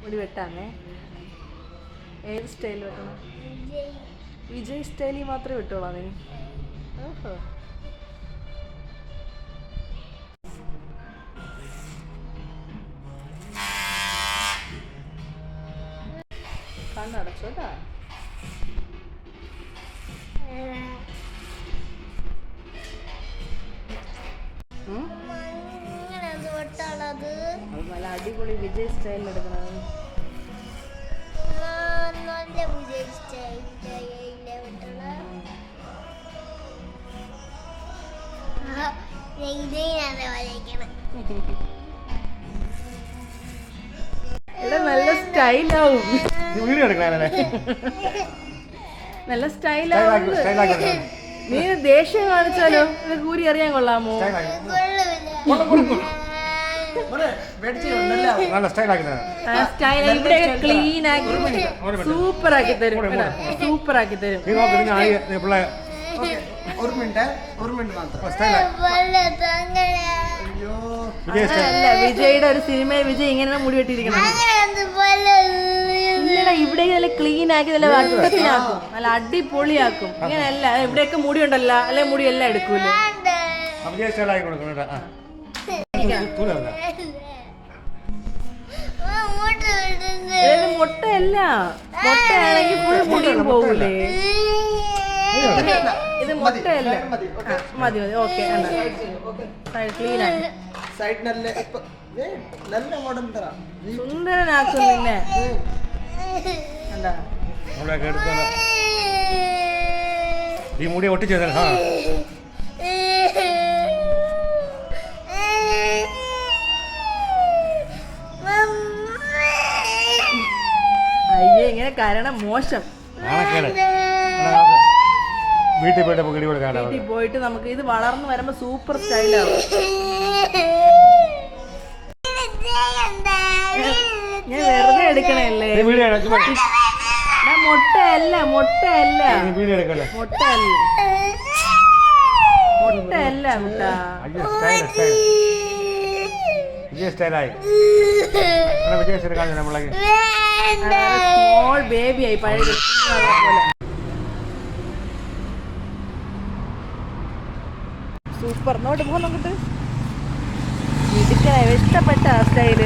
മുടി വെട്ടാമേ ഏത് സ്റ്റൈൽ വെട്ടണം? വിജയ് സ്റ്റൈലിൽ മാത്രമേ വിട്ടോളാം നീ ഓഹോ. കണ്ണടച്ചോട്ടാ ഉം? അത്? നല്ല അടിപൊളി വിജയ് സ്റ്റൈലിൽ എടുക്കണത് നല്ല വിജയ് സ്റ്റൈൽ നല്ല സ്റ്റൈലാവും. വീഡിയോ എടുക്കണേ നല്ല സ്റ്റൈലാവും. നീ ദേഷ്യം കാണിച്ചാലോ? ഇത് കൂരി അറിയാൻ കൊള്ളാമോ? നല്ല സ്റ്റൈലാക്കി ഇവിടെ ക്ലീൻ ആക്കി സൂപ്പർ ആക്കി തരും സൂപ്പർ ആക്കി തരും. നീ നോക്ക് നീ ആയി നീ പിള്ളേ? ഒരു മിനിറ്റ് ഒരു മാത്രം. അല്ല വിജയുടെ ഒരു സിനിമയിൽ വിജയ് ഇങ്ങനെ മുടി വെട്ടിയിരിക്കണം. ഇല്ലടാ ഇവിടെ നല്ല ക്ലീൻ ആക്കി നല്ല വട്ടത്തിനാക്കും നല്ല അടിപൊളിയാക്കും. ഇങ്ങനെയല്ല ഇവിടെയൊക്കെ മുടി ഉണ്ടല്ലോ അല്ലെ മുടി എല്ലാം എടുക്കൂലേ സ്റ്റൈലാക്കി കൊടുക്കണം മുട്ടയല്ല. മുട്ടയാണെങ്കിൽ ഫുൾ മുടിയും പോകൂലേ. ഇത് മുട്ടയല്ല. മതി മതി ഓക്കെ ക്ലീൻ ആക്കി സൈഡ് നല്ല നല്ല മോഡൽ സുന്ദരനാക്കും നിന്നെ എന്താ ഈ മുടി ഒട്ടിച്ചു തരാം. ആ അയ്യേ ഇങ്ങനെ കാരണം മോശം. നാണക്കേട്. വീട്ടിൽ പോയിട്ട് നമുക്ക് ഇടി കൊടുക്കാൻ വീട്ടിൽ പോയിട്ട് നമുക്ക് ഇത് വളർന്നു വരുമ്പോ സൂപ്പർ സ്റ്റൈലാവും. ഞാൻ വെറുതെ എടുക്കണല്ലേ? മുട്ടയല്ല മുട്ടയല്ല. മുട്ടയല്ല. മുട്ടയല്ല മുട്ട. സ്റ്റൈലായി സ്മോൾ പഴയ പോലെ. സൂപ്പർ. നോട്ട് പോകുന്നു നോക്കട്ട് ഇഷ്ടപ്പെട്ട സ്റ്റൈൽ